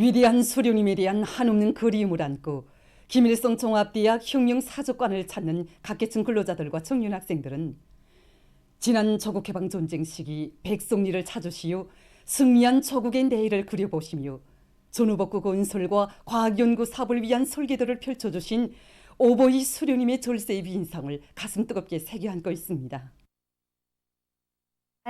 위대한 수령님에 대한 한없는 그리움을 안고 김일성 종합대학 혁명 사족관을 찾는 각계층 근로자들과 청년 학생들은 지난 조국해방 전쟁 시기 백성리를 찾으시어 승리한 조국의 내일을 그려보시며 전후복구 건설과 과학연구 사업을 위한 설계도를 펼쳐주신 오보이 수령님의 절세의 위인상을 가슴 뜨겁게 새겨 안고 있습니다.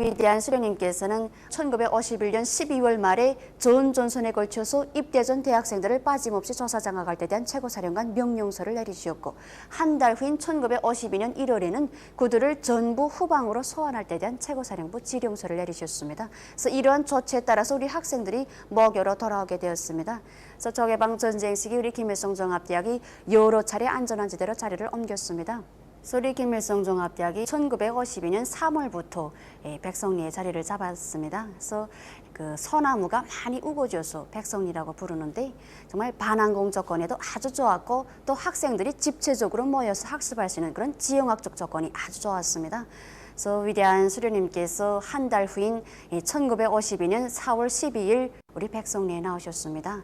위대한 수령님께서는 1951년 12월 말에 존 존슨에 걸쳐서 입대 전 대학생들을 빠짐없이 조사 장악할 때 대한 최고사령관 명령서를 내리시었고 한 달 후인 1952년 1월에는 그들을 전부 후방으로 소환할 때 대한 최고사령부 지령서를 내리셨습니다. 그래서 이러한 조치에 따라서 우리 학생들이 먹여로 돌아오게 되었습니다. 그래서 적해방 전쟁 시기 우리 김일성 종합대학이 여러 차례 안전한 지대로 자리를 옮겼습니다. 소리 김일성 종합대학이 1952년 3월부터 예, 백성리의 자리를 잡았습니다. 그래서 그 소나무가 많이 우거져서 백성리라고 부르는데 정말 반항공 조건에도 아주 좋았고 또 학생들이 집체적으로 모여서 학습할 수 있는 그런 지형학적 조건이 아주 좋았습니다. 그래서 위대한 수련님께서 한 달 후인 1952년 4월 12일 우리 백성리에 나오셨습니다.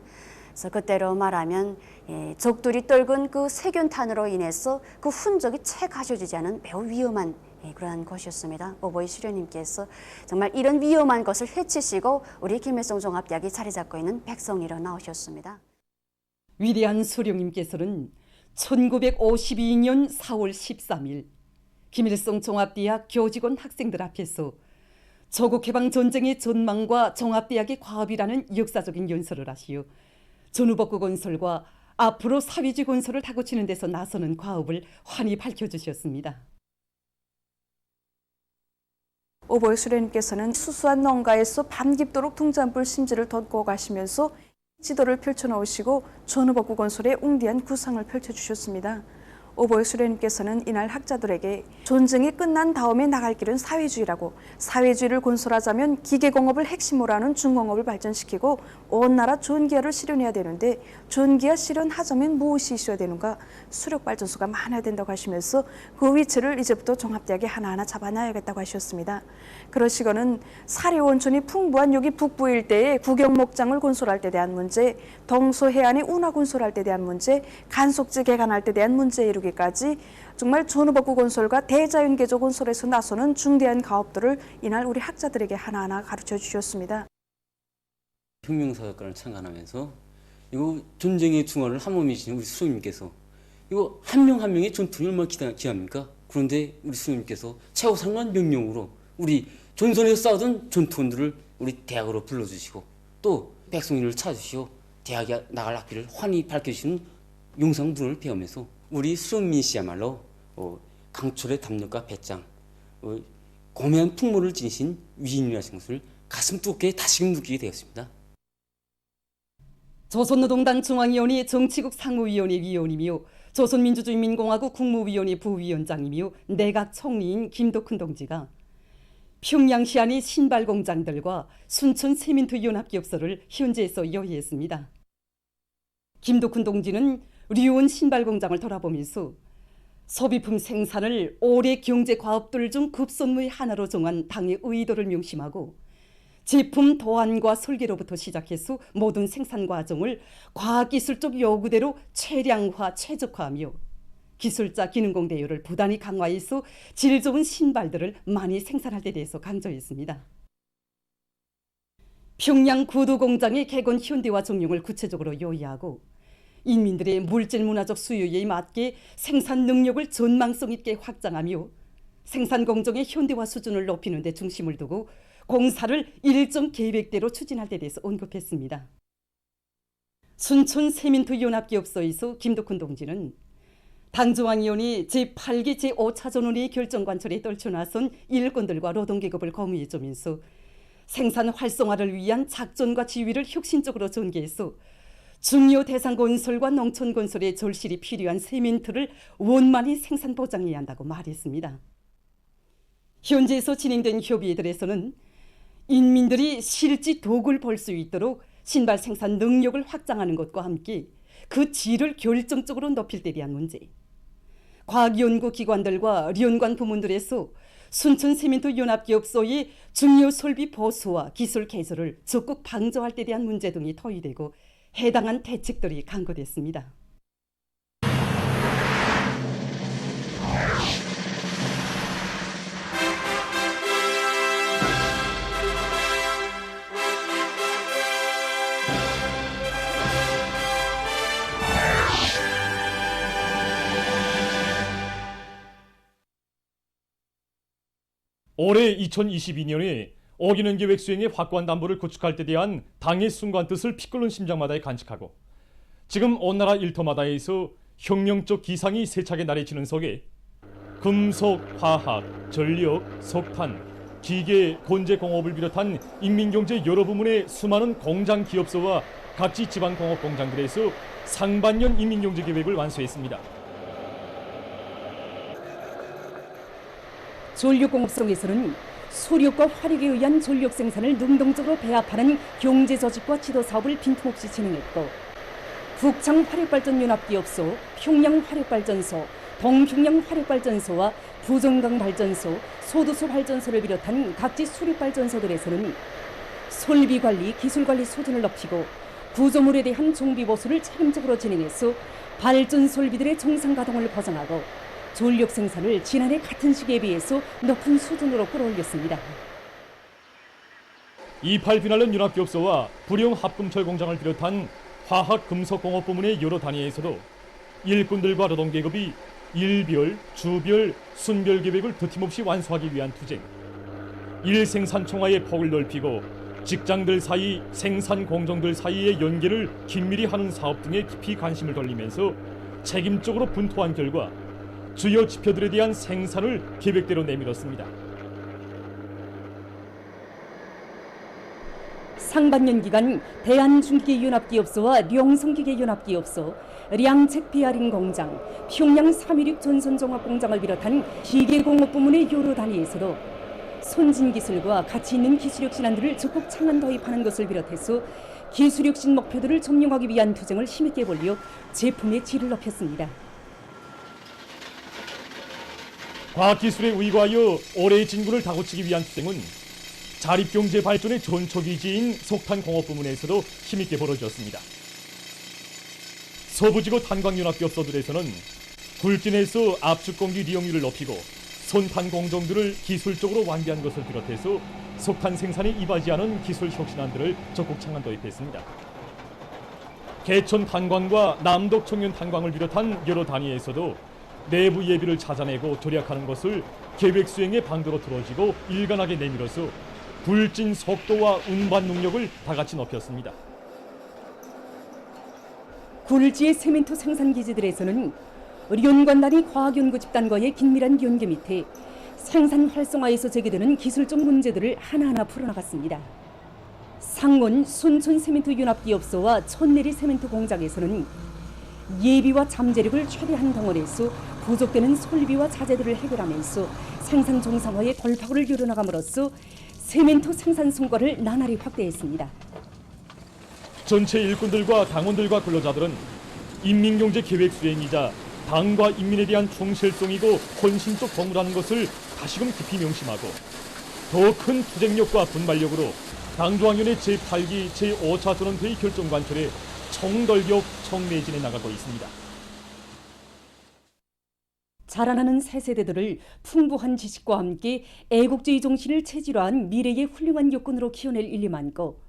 그래서 그때로 말하면 예, 적들이 떨군 그 세균탄으로 인해서 그 흔적이 채 가셔지지 않은 매우 위험한 예, 그러한 것이었습니다. 오보이 수련님께서 정말 이런 위험한 것을 해치시고 우리 김일성 종합대학이 자리 잡고 있는 백성리로 나오셨습니다. 위대한 수령님께서는 1952년 4월 13일 김일성 종합대학 교직원 학생들 앞에서 조국 해방 전쟁의 전망과 종합대학의 과업이라는 역사적인 연설을 하시어 전후복구 건설과 앞으로 사회주의 건설을 타고치는 데서 나서는 과업을 환히 밝혀주셨습니다. 오보이 수련님께서는 수수한 농가에서 밤 깊도록 등잔불 심지를 덮고 가시면서 지도를 펼쳐놓으시고 전후복구 건설의 웅디한 구상을 펼쳐주셨습니다. 오보이 수련님께서는 이날 학자들에게 전쟁이 끝난 다음에 나갈 길은 사회주의라고 사회주의를 건설하자면 기계공업을 핵심으로 하는 중공업을 발전시키고 온 나라 전기화를 실현해야 되는데 전기화 실현하자면 무엇이 있어야 되는가 수력 발전소가 많아야 된다고 하시면서 그 위치를 이제부터 종합대학에 하나하나 잡아놔야겠다고 하셨습니다. 그러시고는 사료원천이 풍부한 여기 북부 일대에 구경목장을 건설할 때 대한 문제, 동서 해안의 운하 건설할 때 대한 문제, 간속지 개간할 때 대한 문제에 이르기까지 정말 전후복구 건설과 대자연 개조 건설에서 나서는 중대한 가업들을 이날 우리 학자들에게 하나하나 가르쳐 주셨습니다. 혁명사역관을 창간하면서 이거 전쟁의 중화를 한 몸이신 우리 수령님께서 이거 한 명 한 명의 전투를 얼마나 기합니까? 그런데 우리 수령님께서 최고상관 명령으로 우리 전선에서 싸우던 전투원들을 우리 대학으로 불러주시고 또 백성인을 찾으시오 대학에 나갈 학비를 환히 밝혀주시는 용상분을 배우면서 우리 수령민 씨야말로 어, 강철의 담력과 배짱 어, 고매한 풍모를 지니신 위인이라신 것을 가슴 두껍게 다시금 느끼게 되었습니다. 조선노동당 중앙위원회 정치국 상무위원회 위원이며 조선민주주의민공화국 국무위원회 부위원장이며 내각 총리인 김덕훈 동지가 평양시 안의 신발 공장들과 순천 세민트 연합기업소를 현지에서 여의했습니다. 김덕훈 동지는 류원 신발 공장을 돌아보면서 소비품 생산을 올해 경제 과업들 중 급선무의 하나로 정한 당의 의도를 명심하고 제품 도안과 설계로부터 시작해서 모든 생산 과정을 과학기술적 요구대로 최량화, 최적화하며 기술자 기능공 대우를 부단히 강화해서 질 좋은 신발들을 많이 생산할 데 대해서 강조했습니다. 평양 구두 공장의 개건 현대화 정용을 구체적으로 요의하고 인민들의 물질 문화적 수요에 맞게 생산 능력을 전망성 있게 확장하며 생산 공정의 현대화 수준을 높이는 데 중심을 두고 공사를 일정 계획대로 추진할 데 대해서 언급했습니다. 순천 세민투 연합기업소에서 김덕훈 동지는 당조항위원회 제8기 제5차 전원의 결정관철에 떨쳐나선 일꾼들과 노동계급을 거무해주면서 생산 활성화를 위한 작전과 지휘를 혁신적으로 전개해서 중요 대상 건설과 농촌 건설에 절실히 필요한 세민트를 원만히 생산 보장해야 한다고 말했습니다. 현지에서 진행된 협의들에서는 인민들이 실지 독을 볼수 있도록 신발 생산 능력을 확장하는 것과 함께 그 질을 결정적으로 높일 때 대한 문제, 과학연구기관들과 연관 부문들에서 순천 세민도 연합기업소의 중요 설비 보수와 기술 개설을 적극 방조할 때 대한 문제 등이 토의되고 해당한 대책들이 강구됐습니다. 올해 2022년에 어기는 계획 수행의 확고한 담보를 구축할 때 대한 당의 순간 뜻을 피 끓는 심장마다에 간직하고 지금 온 나라 일터마다에서 혁명적 기상이 세차게 나래지는 속에 금속, 화학, 전력, 석탄, 기계, 건재 공업을 비롯한 인민경제 여러 부문의 수많은 공장 기업소와 각지 지방 공업 공장들에서 상반년 인민경제 계획을 완수했습니다. 전력공업성에서는 수력과 화력에 의한 전력 생산을 능동적으로 배합하는 경제 조직과 지도 사업을 빈틈없이 진행했고 북창 화력발전연합기업소, 평양 화력발전소, 동평양 화력발전소와 부정강 발전소, 소두수 발전소를 비롯한 각지 수력발전소들에서는 설비 관리, 기술 관리 수준을 높이고 구조물에 대한 정비 보수를 책임적으로 진행해서 발전 설비들의 정상 가동을 보장하고 전력 생산을 지난해 같은 시기에 비해서 높은 수준으로 끌어올렸습니다. 28 비날른 융합기업소와 불용 합금철 공장을 비롯한 화학 금속 공업 부문의 여러 단위에서도 일꾼들과 노동 계급이 일별, 주별, 순별 계획을 드팀없이 완수하기 위한 투쟁. 일생산 총화의 폭을 넓히고 직장들 사이, 생산 공정들 사이의 연계를 긴밀히 하는 사업 등에 깊이 관심을 돌리면서 책임적으로 분투한 결과 주요 지표들에 대한 생산을 계획대로 내밀었습니다. 상반년 기간 대한중기계연합기업소와 령성기계연합기업소, 량책 비아린 공장, 평양 316 전선종합공장을 비롯한 기계공업 부문의 여러 단위에서도 선진기술과 가치 있는 기술혁 신안들을 적극 창안 도입하는 것을 비롯해서 기술혁신 목표들을 점령하기 위한 투쟁을 힘있게 벌려 제품의 질을 높였습니다. 과학기술에 의거하여 올해의 진군을 다고치기 위한 투쟁은 자립경제 발전의 전초기지인 석탄 공업 부문에서도 힘있게 벌어졌습니다. 서부지구 탄광연합기업소들에서는 굴진에서 압축공기 리용률을 높이고 손탄 공정들을 기술적으로 완비한 것을 비롯해서 석탄 생산에 이바지하는 기술 혁신안들을 적극 창안 도입했습니다. 개천 탄광과 남덕 청년 탄광을 비롯한 여러 단위에서도 내부 예비를 찾아내고 절약하는 것을 계획 수행의 방도로 들어지고 일관하게 내밀어서 굴진 속도와 운반 능력을 다 같이 높였습니다. 굴지의 세멘토 생산 기지들에서는 연관단위 과학연구 집단과의 긴밀한 연계 밑에 생산 활성화에서 제기되는 기술적 문제들을 하나하나 풀어나갔습니다. 상원 순천 세멘토 연합기업소와 천내리 세멘토 공장에서는 예비와 잠재력을 최대한 동원해서 부족되는 설비와 자재들을 해결하면서 정상화의 돌파구를 열어나감으로써 세멘토 생산 성과를 나날이 확대했습니다. 전체 일꾼들과 당원들과 근로자들은 인민경제 계획 수행이자 당과 인민에 대한 충실성이고 헌신적 공무라는 것을 다시금 깊이 명심하고 더 큰 투쟁력과 분발력으로 당중앙위원회 제8기 제5차 전원회의 결정 관철에 총돌격 총매진해 나가고 있습니다. 자라나는 새 세대들을 풍부한 지식과 함께 애국주의 정신을 체질화한 미래의 훌륭한 여건으로 키워낼 일이 많고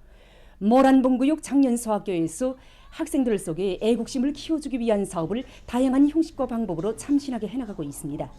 모란봉구역 장년서학교에서 학생들 속에 애국심을 키워주기 위한 사업을 다양한 형식과 방법으로 참신하게 해나가고 있습니다.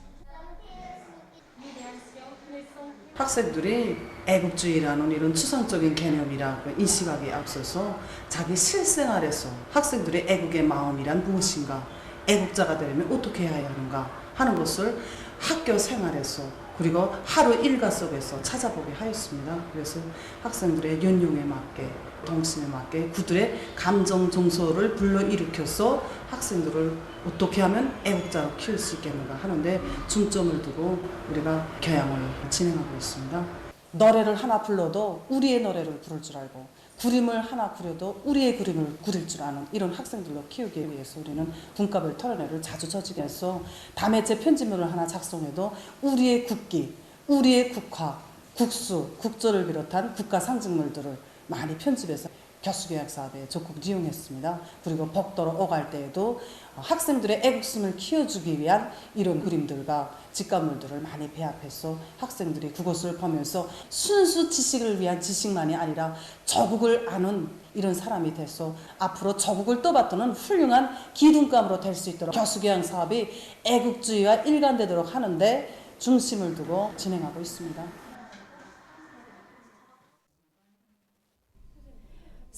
학생들이 애국주의라는 이런 추상적인 개념이라고 인식하기에 앞서서 자기 실생활에서 학생들의 애국의 마음이란 무엇인가, 애국자가 되려면 어떻게 해야 하는가 하는 것을 학교 생활에서 그리고 하루 일과 속에서 찾아보게 하였습니다. 그래서 학생들의 연용에 맞게 동심에 맞게 그들의 감정 정서를 불러일으켜서 학생들을 어떻게 하면 애국자로 키울 수 있겠는가 하는데 중점을 두고 우리가 교양을 진행하고 있습니다. 노래를 하나 불러도 우리의 노래를 부를 줄 알고 그림을 하나 그려도 우리의 그림을 그릴 줄 아는 이런 학생들로 키우기 위해서 우리는 분과별 토론회를 자주 저지해서 다매체 편집물을 하나 작성해도 우리의 국기, 우리의 국화, 국수, 국조를 비롯한 국가 상징물들을 많이 편집해서 교수교양 사업에 적극 이용했습니다. 그리고 복도로 오갈 때에도 학생들의 애국심을 키워주기 위한 이런 그림들과 직관물들을 많이 배합해서 학생들이 그것을 보면서 순수 지식을 위한 지식만이 아니라 저국을 아는 이런 사람이 돼서 앞으로 저국을 떠받드는 훌륭한 기둥감으로 될 수 있도록 교수교양 사업이 애국주의와 일관되도록 하는데 중심을 두고 진행하고 있습니다.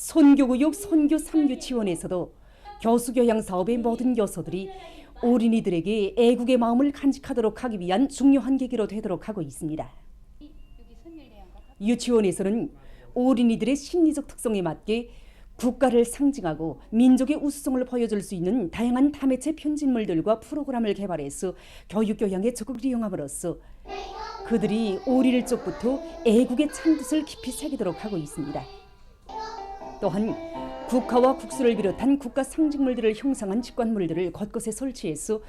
선교구역 선교 3교 지원에서도 교수 교양 사업의 모든 요소들이 어린이들에게 애국의 마음을 간직하도록 하기 위한 중요한 계기로 되도록 하고 있습니다. 유치원에서는 어린이들의 심리적 특성에 맞게 국가를 상징하고 민족의 우수성을 보여줄 수 있는 다양한 다매체 편집물들과 프로그램을 개발해서 교육 교양에 적극 이용함으로써 그들이 어릴 적부터 애국의 찬뜻을 깊이 새기도록 하고 있습니다. 또한 국화와 국수를 비롯한 국가 상징물들을 형상한 직관물들을 곳곳에 설치해서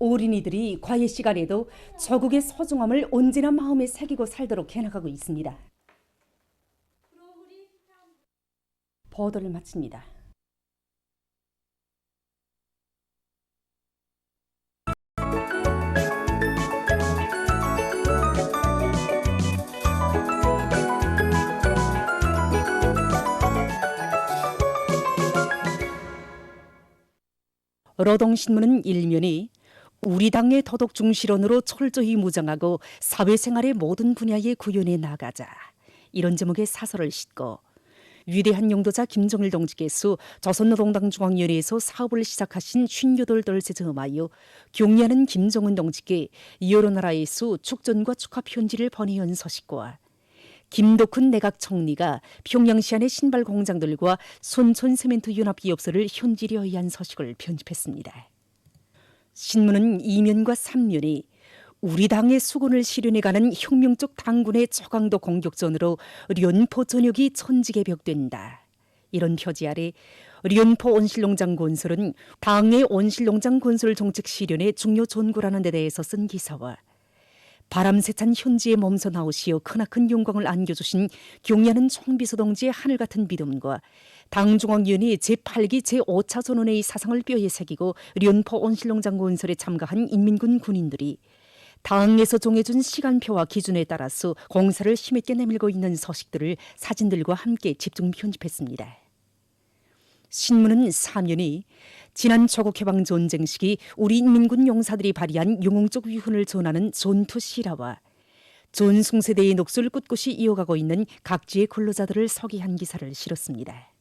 어린이들이 과외 시간에도 저국의 소중함을 언제나 마음에 새기고 살도록 해나가고 있습니다. 보도를 마칩니다. 노동신문은 일면이 우리 당의 도덕 중실원으로 철저히 무장하고 사회생활의 모든 분야에 구현해 나가자. 이런 제목의 사설을 싣고 위대한 용도자 김정일 동지께서 조선노동당 중앙위원회에서 사업을 시작하신 58돌 즈음하여 경리하는 김정은 동지께 여러 나라에서 축전과 축하 편지를 보내온 소식과 김덕훈 내각 총리가 평양시안의 신발 공장들과 손촌 세멘트 연합 기업소를 현지려 위한 소식을 편집했습니다. 신문은 2면과 3면이 우리 당의 수군을 실현해가는 혁명적 당군의 초강도 공격전으로 련포 전역이 천지개 벽된다. 이런 표지 아래 련포 온실농장 건설은 당의 온실농장 건설 정책 실현의 중요 전구라는 데 대해서 쓴 기사와 바람세찬 현지에 몸서 나오시어 크나큰 영광을 안겨주신 경야는 총비서 동지의 하늘 같은 믿음과 당중앙위원회 제8기 제5차 전원회의 사상을 뼈에 새기고 련포 온실농장 건설에 참가한 인민군 군인들이 당에서 정해준 시간표와 기준에 따라서 공사를 힘있게 내밀고 있는 소식들을 사진들과 함께 집중 편집했습니다. 신문은 사면이 지난 조국 해방 전쟁 시기 우리 인민군 용사들이 발휘한 영웅적 위훈을 전하는 전투 실화와 전승세대의 녹슬 꿋꿋이 이어가고 있는 각지의 근로자들을 소개한 기사를 실었습니다.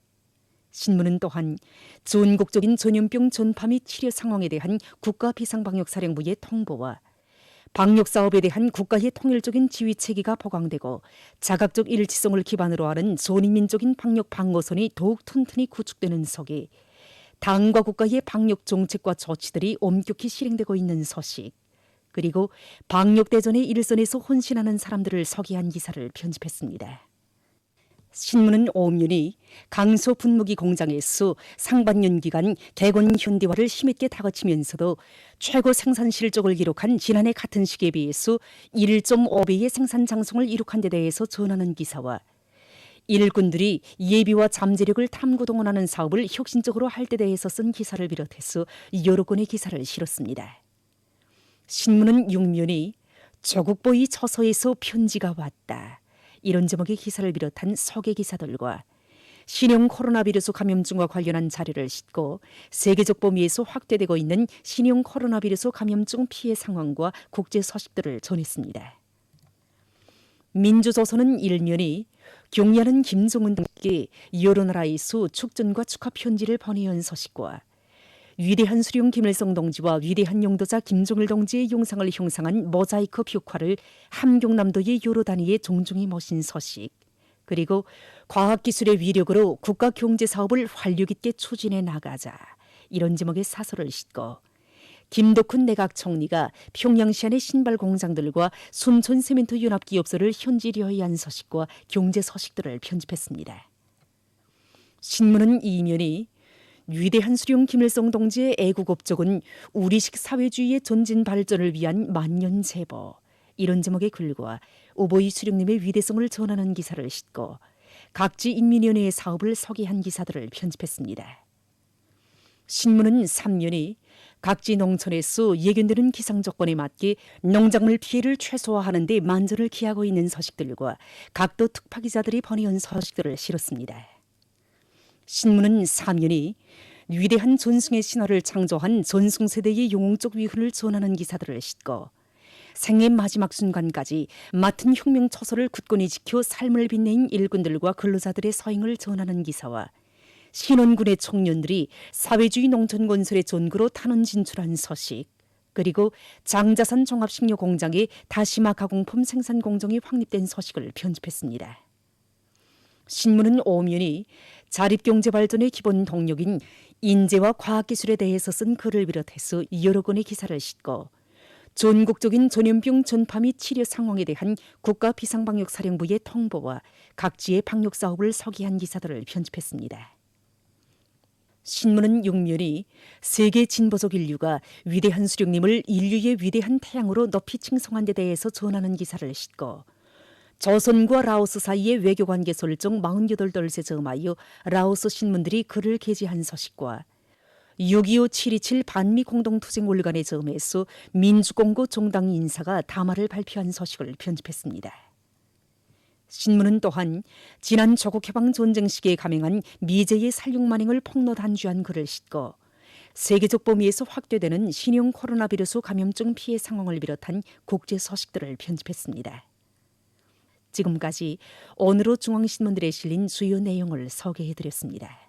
신문은 또한 전국적인 전염병 전파 및 치료 상황에 대한 국가 비상방역사령부의 통보와 방역 사업에 대한 국가의 통일적인 지휘 체계가 보강되고 자각적 일치성을 기반으로 하는 전인민적인 방역 방어선이 더욱 튼튼히 구축되는 속에 당과 국가의 방역 정책과 조치들이 엄격히 실행되고 있는 소식 그리고 방역 대전의 일선에서 혼신하는 사람들을 소개한 기사를 편집했습니다. 신문은 오면이 강소 분무기 공장에서 상반년 기간 개건 현대화를 힘있게 다그치면서도 최고 생산 실적을 기록한 지난해 같은 시기에 비해서 1.5배의 생산 장성을 이룩한 데 대해서 전하는 기사와 일꾼들이 예비와 잠재력을 탐구 동원하는 사업을 혁신적으로 할 때 대해서 쓴 기사를 비롯해서 여러 건의 기사를 실었습니다. 신문은 6면이 조국보이 처서에서 편지가 왔다. 이런 제목의 기사를 비롯한 소개 기사들과 신형 코로나 비루스 감염증과 관련한 자료를 싣고 세계적 범위에서 확대되고 있는 신형 코로나 비루스 감염증 피해 상황과 국제 소식들을 전했습니다. 민주조선은 일면이 경리하는 김정은 등께 여러 나라에서 축전과 축하 편지를 보내온 소식과 위대한 수령 김일성 동지와 위대한 용도자 김정일 동지의 용상을 형상한 모자이크 벽화를 함경남도의 여러 단위에 종종이 모신 소식 그리고 과학기술의 위력으로 국가 경제 사업을 활력 있게 추진해 나가자 이런 제목의 사설을 싣고 김덕훈 내각 총리가 평양시 안의 신발 공장들과 순천 세멘트 연합 기업소를 현지려한 소식과 경제 소식들을 편집했습니다. 신문은 이면이 위대한 수령 김일성 동지의 애국 업적은 우리식 사회주의의 전진 발전을 위한 만년 제보 이런 제목의 글과 오보이 수령님의 위대성을 전하는 기사를 싣고 각지 인민위원회의 사업을 서기한 기사들을 편집했습니다. 신문은 3년이 각지 농촌에서 예견되는 기상 조건에 맞게 농작물 피해를 최소화하는 데 만전을 기하고 있는 서식들과 각도 특파 기자들이 번의한 서식들을 실었습니다. 신문은 3년이 위대한 존승의 신화를 창조한 존승 세대의 영웅적 위훈을 전하는 기사들을 싣고 생의 마지막 순간까지 맡은 혁명 처소를 굳건히 지켜 삶을 빛낸 일꾼들과 근로자들의 서행을 전하는 기사와 신원군의 청년들이 사회주의 농촌 건설의 존구로 탄원 진출한 서식 그리고 장자산 종합식료 공장의 다시마 가공품 생산 공정이 확립된 서식을 편집했습니다. 신문은 오면이 자립경제 발전의 기본 동력인 인재와 과학기술에 대해서 쓴 글을 비롯해서 여러 건의 기사를 싣고 전국적인 전염병 전파 및 치료 상황에 대한 국가 비상방역사령부의 통보와 각지의 방역 사업을 서기한 기사들을 편집했습니다. 신문은 육면이 세계 진보적 인류가 위대한 수령님을 인류의 위대한 태양으로 높이 칭송한 데 대해서 전하는 기사를 싣고 조선과 라오스 사이의 외교 관계 설정 48돌세 점하여 라오스 신문들이 글을 게재한 서식과 6.25 727 반미 공동투쟁 월간의 점에서 민주공고 종당 인사가 담화를 발표한 서식을 편집했습니다. 신문은 또한 지난 조국 해방 전쟁 시기에 감행한 미제의 살육 만행을 폭로 단주한 글을 싣고 세계적 범위에서 확대되는 신형 코로나 비루스 감염증 피해 상황을 비롯한 국제 서식들을 편집했습니다. 지금까지 오늘의 중앙신문들에 실린 주요 내용을 소개해드렸습니다.